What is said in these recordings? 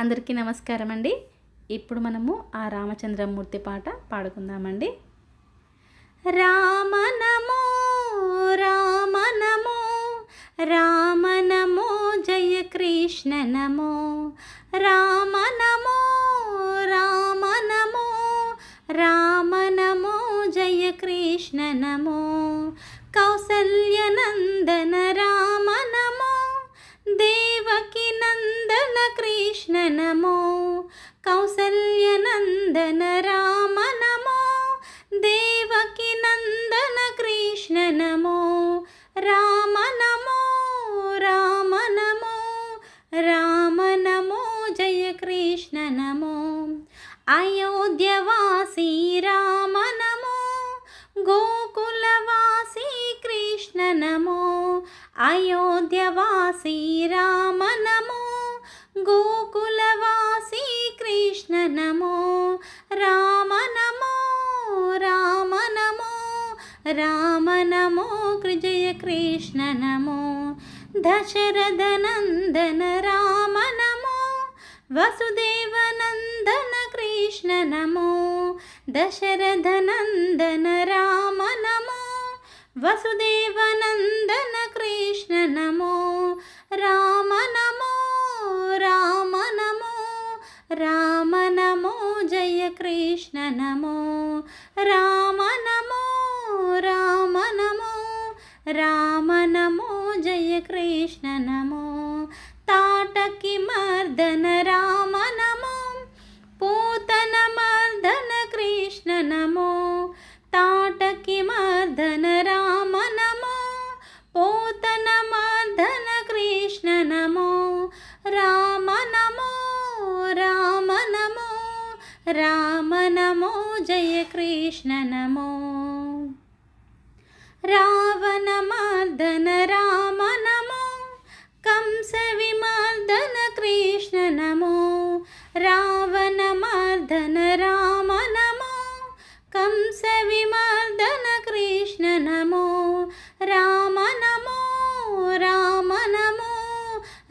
అందరికీ నమస్కారం అండి ఇప్పుడు మనము ఆ రామచంద్రమూర్తి పాట పాడుకుందామండి. రామనమో రామనమో రామనమో జయ కృష్ణ నమో రామన కృష్ణ నమో కౌసల్యనందన రామ నమో దేవకి నందన కృష్ణ నమో రామ నమో రామ నమో రామ నమో జయ కృష్ణ నమో అయోధ్యవాసి రామ నమో గోకులవాసి కృష్ణ నమో అయోధ్యవాసి రామ నమో గోకులవాసి కృష్ణ నమో రామ నమో రామ నమో రామ నమో కృజయ కృష్ణ నమో దశరథ నందన రామ నమో వసుదేవ నందన కృష్ణ నమో దశరథ నందన రామ నమో వసుదేవ నందన కృష్ణ నమో రామ నమో జయ కృష్ణ నమో రామ నమో రామ నమో రామ నమో జయ కృష్ణ నమో తాటకి రామ నమో జయ కృష్ణ నమో రావణ మర్దన రామ నమో కంస విమర్దన కృష్ణ నమో రావణ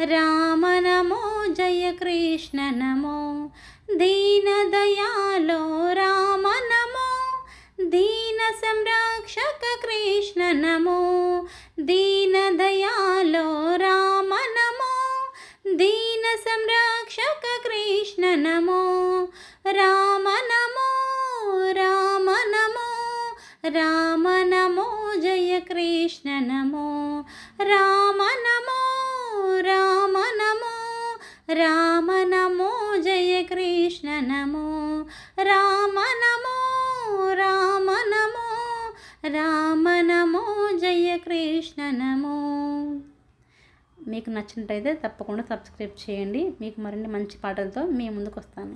రామ నమో జయ కృష్ణ నమో దీన దయాలో రామ నమో దీన సంరక్షక కృష్ణ నమో దీన దయాలో రామ నమో దీన సంరక్షక కృష్ణ నమో రామ నమో రామ నమో రామ రామ నమో జయ కృష్ణ నమో రామ నమో రామ నమో రామ నమో జయ కృష్ణ నమో. మీకు నచ్చినట్టయితే తప్పకుండా సబ్స్క్రైబ్ చేయండి. మీకు మరిన్ని మంచి పాటలతో మీ ముందుకు వస్తాను